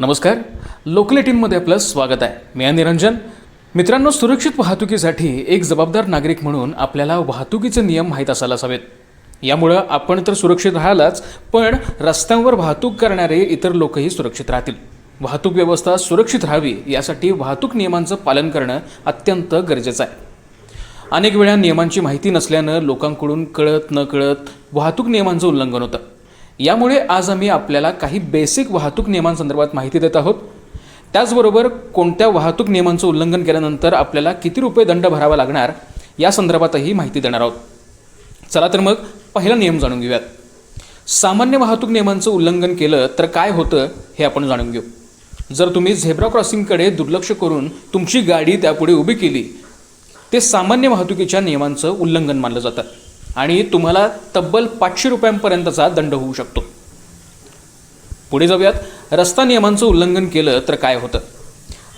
नमस्कार. लोकल एटीनमध्ये आपलं स्वागत आहे. मी आहे निरंजन. मित्रांनो सुरक्षित वाहतुकीसाठी एक जबाबदार नागरिक म्हणून आपल्याला वाहतुकीचे नियम माहीत असायला हवेत. यामुळं आपण तर सुरक्षित राहालाच पण रस्त्यांवर वाहतूक करणारे इतर लोकही सुरक्षित राहतील. वाहतूक व्यवस्था सुरक्षित राहावी यासाठी वाहतूक नियमांचं पालन करणं अत्यंत गरजेचं आहे. अनेक वेळा नियमांची माहिती नसल्यानं लोकांकडून कळत न कळत वाहतूक नियमांचं उल्लंघन होतं. यामुळे आज आम्ही आपल्याला काही बेसिक वाहतूक नियमांसंदर्भात माहिती देत आहोत. त्याचबरोबर कोणत्या वाहतूक नियमांचं उल्लंघन केल्यानंतर आपल्याला किती रुपये दंड भरावा लागणार या संदर्भातही माहिती देणार आहोत. चला तर मग पहिला नियम जाणून घेऊयात. सामान्य वाहतूक नियमांचं उल्लंघन केलं तर काय होतं हे आपण जाणून घेऊ. जर तुम्ही झेब्रा क्रॉसिंगकडे दुर्लक्ष करून तुमची गाडी त्यापुढे उभी केली ते सामान्य वाहतुकीच्या नियमांचं उल्लंघन मानलं जातं. आणि तुम्हाला तब्बल पाचशे रुपयांपर्यंतचा दंड होऊ शकतो. पुढे जाऊयात. रस्ता नियमांचं उल्लंघन केलं तर काय होतं?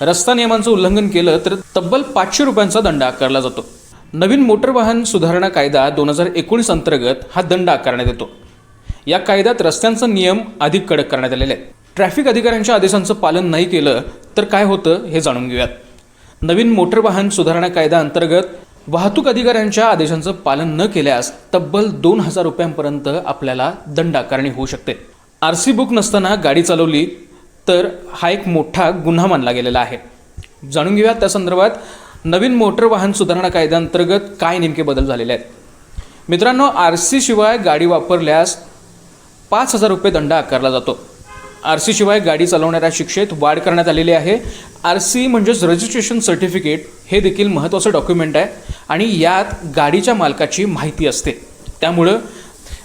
रस्ता नियमांचं उल्लंघन केलं तर तब्बल पाचशे रुपयांचा दंड आकारला जातो. नवीन मोटर वाहन सुधारणा कायदा दोन हजार एकोणीस अंतर्गत हा दंड आकारण्यात येतो. या कायद्यात रस्त्यांचा नियम अधिक कडक करण्यात आलेले आहेत. ट्रॅफिक अधिकाऱ्यांच्या आदेशांचं पालन नाही केलं तर काय होतं हे जाणून घेऊयात. नवीन मोटर वाहन सुधारणा कायदा अंतर्गत वाहतूक अधिकाऱ्यांच्या आदेशांचं पालन न केल्यास तब्बल दोन हजार रुपयांपर्यंत आपल्याला दंड आकारणी होऊ शकते. आर सी बुक नसताना गाडी चालवली तर हा एक मोठा गुन्हा मानला गेलेला आहे. जाणून घेऊया त्या संदर्भात नवीन मोटर वाहन सुधारणा कायद्याअंतर्गत काय नेमके बदल झालेले आहेत. मित्रांनो आर सी शिवाय गाडी वापरल्यास पाच हजार रुपये दंड आकारला जातो. आर सी शिवाय गाडी चालवणाऱ्या शिक्षेत वाढ करण्यात आलेली आहे. आर सी म्हणजेच रजिस्ट्रेशन सर्टिफिकेट हे देखील महत्त्वाचं डॉक्युमेंट आहे आणि यात गाडीच्या मालकाची माहिती असते. त्यामुळं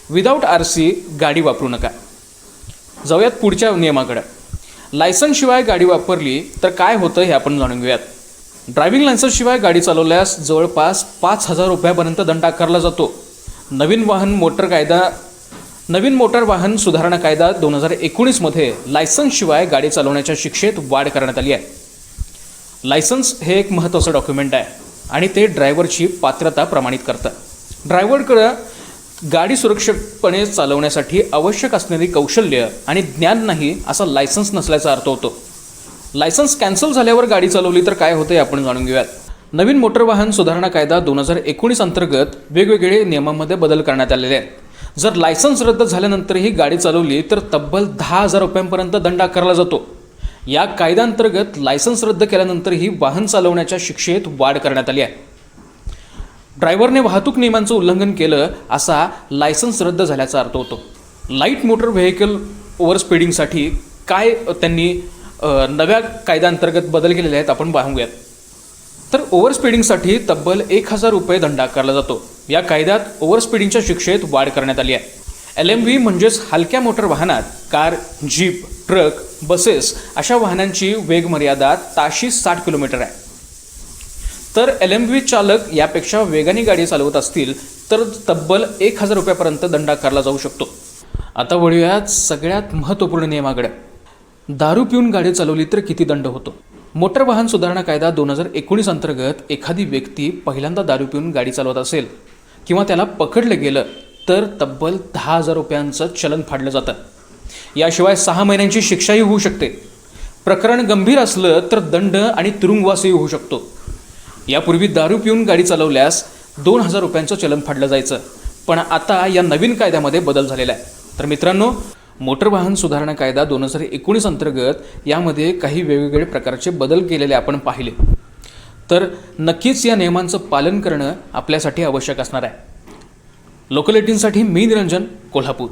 विदाऊट आर सी गाडी वापरू नका. जाऊयात पुढच्या नियमाकडे. लायसन्सशिवाय गाडी वापरली तर काय होतं हे आपण जाणून घेऊयात. ड्रायव्हिंग लायसन्सशिवाय गाडी चालवल्यास जवळपास पाच हजार रुपयापर्यंत दंड आकारला जातो. नवीन वाहन मोटर कायदा नवीन मोटार वाहन सुधारणा कायदा दोन हजार एकोणीसमध्ये लायसन्सशिवाय गाडी चालवण्याच्या शिक्षेत वाढ करण्यात आली आहे. लायसन्स हे एक महत्त्वाचं डॉक्युमेंट आहे आणि ते ड्रायव्हरची पात्रता प्रमाणित करतं. ड्रायव्हरकडं गाडी सुरक्षितपणे चालवण्यासाठी आवश्यक असणारी कौशल्य आणि ज्ञान नाही असा लायसन्स नसल्याचा अर्थ होतो. लायसन्स कॅन्सल झाल्यावर गाडी चालवली तर काय होते आपण जाणून घेऊयात. नवीन मोटर वाहन सुधारणा कायदा दोन हजार एकोणीस अंतर्गत वेगवेगळे नियमांमध्ये बदल करण्यात आलेले आहेत. जर लायसन्स रद्द झाल्यानंतरही गाडी चालवली तर तब्बल दहा हजार रुपयांपर्यंत दंड आकारला जातो. या कायद्याअंतर्गत लायसन्स रद्द केल्यानंतरही वाहन चालवण्याच्या शिक्षेत वाढ करण्यात आली आहे. ड्रायव्हरने वाहतूक नियमांचं उल्लंघन केलं असा लायसन्स रद्द झाल्याचा अर्थ होतो. लाइट मोटर व्हेकल ओव्हर स्पीडिंगसाठी काय त्यांनी नव्या कायद्याअंतर्गत बदल केलेले आहेत आपण पाहूयात. तर ओव्हर स्पीडिंगसाठी तब्बल एक हजार रुपये दंड आकारला जातो. या कायद्यात ओव्हर स्पीडिंगच्या शिक्षेत वाढ करण्यात आली आहे. एल एम व्ही म्हणजेच हलक्या मोटर वाहनात कार जीप ट्रक बसेस अशा वाहनांची वेगमर्यादा ताशी साठ किलोमीटर आहे. तर एल एम व्ही चालक यापेक्षा वेगाने गाडी चालवत असतील तर तब्बल एक हजार रुपयापर्यंत दंड आकारला जाऊ शकतो. आता वळूयात सगळ्यात महत्त्वपूर्ण नियमाकडे. दारू पिऊन गाडी चालवली तर किती दंड होतो? मोटर वाहन सुधारणा कायदा दोन हजार एकोणीस अंतर्गत एखादी व्यक्ती पहिल्यांदा दारू पिऊन गाडी चालवत असेल किंवा त्याला पकडलं गेलं तर तब्बल दहा हजार रुपयांचं चलन फाडलं जातं. याशिवाय सहा महिन्यांची शिक्षाही होऊ शकते. प्रकरण गंभीर असलं तर दंड आणि तुरुंगवासही होऊ शकतो. यापूर्वी दारू पिऊन गाडी चालवल्यास दोन हजार रुपयांचं चलन फाडलं जायचं. पण आता या नवीन कायद्यामध्ये बदल झालेला आहे. तर मित्रांनो मोटर वाहन सुधारणा कायदा दोन हजार एकोणीस अंतर्गत यामध्ये काही वेगवेगळे प्रकारचे बदल केलेले आपण पाहिले. तर नक्कीच या नियमांचं पालन करणं आपल्यासाठी आवश्यक असणार आहे. लोकल एटीनसाठी मी निरंजन कोल्हापूर.